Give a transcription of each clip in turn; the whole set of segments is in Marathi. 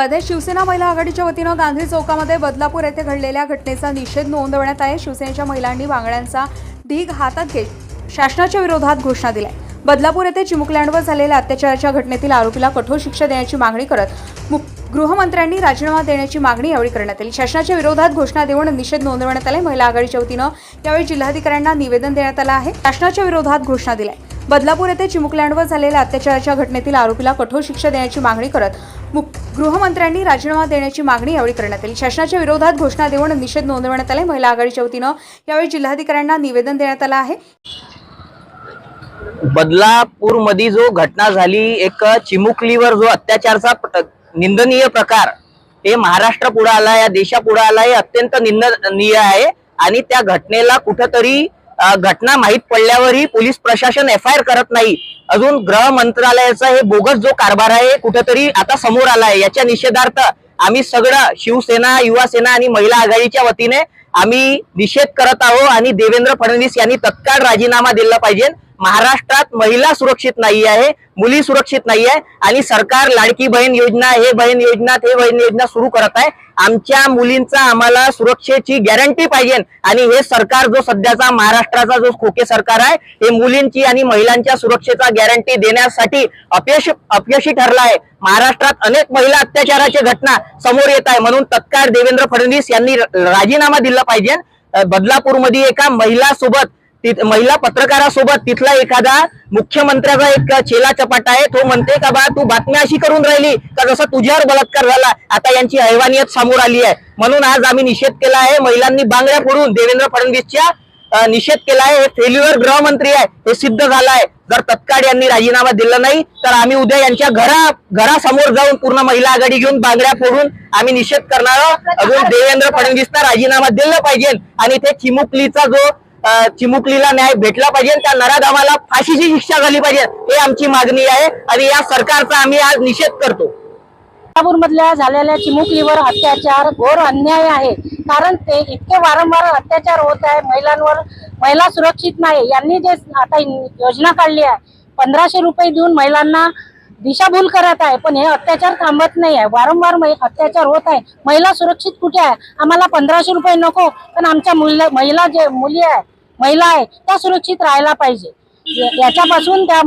मध्ये शिवसेना महिला आघाडीच्या वतीनं गांधी चौकामध्ये बदलापूर येथे घडलेल्या घटनेचा निषेध नोंदवण्यात आहे शिवसेनेच्या महिलांनी बांगड्यांचा ढीग हातात घेत शासनाच्या विरोधात घोषणा दिल्या बदलापूर येथे चिमुकलँडवर झालेल्या अत्याचाराच्या घटनेतील आरोपीला कठोर शिक्षा देण्याची मागणी करत मु- गृहमंत्र्यांनी राजीनामा देण्याची मागणी यावेळी करण्यात आली. शासनाच्या विरोधात घोषणा देऊन निषेध नोंदवण्यात आले महिला आघाडीच्या वतीनं यावेळी जिल्हाधिकाऱ्यांना निवेदन देण्यात आलं आहे. शासनाच्या विरोधात घोषणा दिल्या बदलापूर येथे चिमुकलँडवर झालेल्या अत्याचाराच्या घटनेतील आरोपीला कठोर शिक्षा देण्याची मागणी करत गृहमंत्र्यांनी राजीनामा देण्याची मागणी यावेळी करण्यात आली. शासनाच्या विरोधात घोषणा देऊन निषेध नोंदवण्यात आले. महिला आघाडीच्या वतीनं यावेळी जिल्हाधिकाऱ्यांना निवेदन देण्यात आलं आहे. बदलापूरमध्ये जो घटना झाली एक चिमुकलीवर जो अत्याचारचा निंदनीय प्रकार हे महाराष्ट्र पुढे आला या देशा पुढे आला हे अत्यंत निंदनीय आहे. आणि त्या घटनेला कुठंतरी घटना माहीत पडल्यावरही पोलीस प्रशासन एफ आय आर करत नाही. अजून गृह मंत्रालयाचा हे बोगस जो कारभार आहे कुठंतरी आता समोर आला आहे याच्या निषेधार्थ आम्ही सगळं शिवसेना युवा सेना आणि महिला आघाडीच्या वतीने आम्ही निषेध करत आहोत आणि देवेंद्र फडणवीस यांनी तत्काळ राजीनामा दिला पाहिजे. महाराष्ट्रात महिला सुरक्षित नाही आहे मुली सुरक्षित नाही आहे आणि सरकार लाडकी बहीण योजना हे बहीण योजना ते बहीण योजना सुरू करत आहे. आमच्या मुलींचा आम्हाला सुरक्षेची गॅरंटी पाहिजे आणि हे सरकार जो सध्याचा महाराष्ट्राचा जो खोके सरकार आहे हे मुलींची आणि महिलांच्या सुरक्षेचा गॅरंटी देण्यासाठी अपयश अपयशी ठरला आहे. महाराष्ट्रात अनेक महिला अत्याचाराच्या घटना समोर येत आहे. म्हणून तत्काळ देवेंद्र फडणवीस यांनी राजीनामा दिला पाहिजे. बदलापूरमध्ये एका महिला सोबत महिला पत्रकारासोबत तिथला एखादा मुख्यमंत्र्याचा एक चेला चपाटा आहे तो म्हणते का बा तू बातम्या अशी करून राहिली का जसा तुझ्यावर बलात्कार झाला आता यांची हैवानियत समोर आली आहे. म्हणून आज आम्ही निषेध केला आहे महिलांनी बांगड्या फोडून देवेंद्र फडणवीसच्या निषेध केला आहे. हे फेल्युअर गृहमंत्री आहे हे सिद्ध झालं आहे. जर तत्काळ यांनी राजीनामा दिला नाही तर आम्ही उद्या यांच्या घरा घरासमोर जाऊन पूर्ण महिला आघाडी घेऊन बांगड्या फोडून आम्ही निषेध करणार आहोत. अजून देवेंद्र फडणवीसना राजीनामा दिला पाहिजे. आणि ते चिमुकलीचा जो चिमुकलीला न्याय भेटला पाहिजे त्या नराधामाला फाशीची शिक्षा झाली पाहिजे हे आमची मागणी आहे आणि या सरकारचा आम्ही आज निषेध करतो. कोल्हापूर मधल्या झालेल्या चिमुकलीवर अत्याचार घोर अन्याय आहे. कारण ते इतके वारंवार अत्याचार होत आहे महिलांवर महिला सुरक्षित नाही. यांनी जे आता योजना काढली आहे पंधराशे रुपये देऊन महिलांना दिशाभूल करत आहे पण हे अत्याचार थांबत नाही आहे. वारंवार अत्याचार होत आहे. महिला सुरक्षित कुठे आहे? आम्हाला पंधराशे रुपये नको पण आमच्या मुलं महिला जे मुली आहे महिला आहे त्या सुरक्षित राहायला पाहिजे. याच्यापासून त्या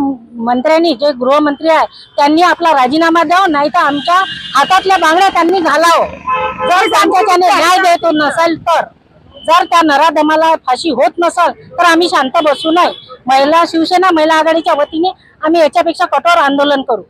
मंत्र्यांनी जे गृहमंत्री आहे त्यांनी आपला राजीनामा द्यावा नाही तर आमच्या हातातल्या बांगड्या त्यांनी घालावं. जर त्यांच्याच्याने न्याय देतो नसेल तर. जर त्या नराधमाला फाशी होत नसेल तर आम्ही शांत बसू नये महिला शिवसेना महिला आघाडीच्या वतीने आम्ही याच्यापेक्षा कठोर आंदोलन करू.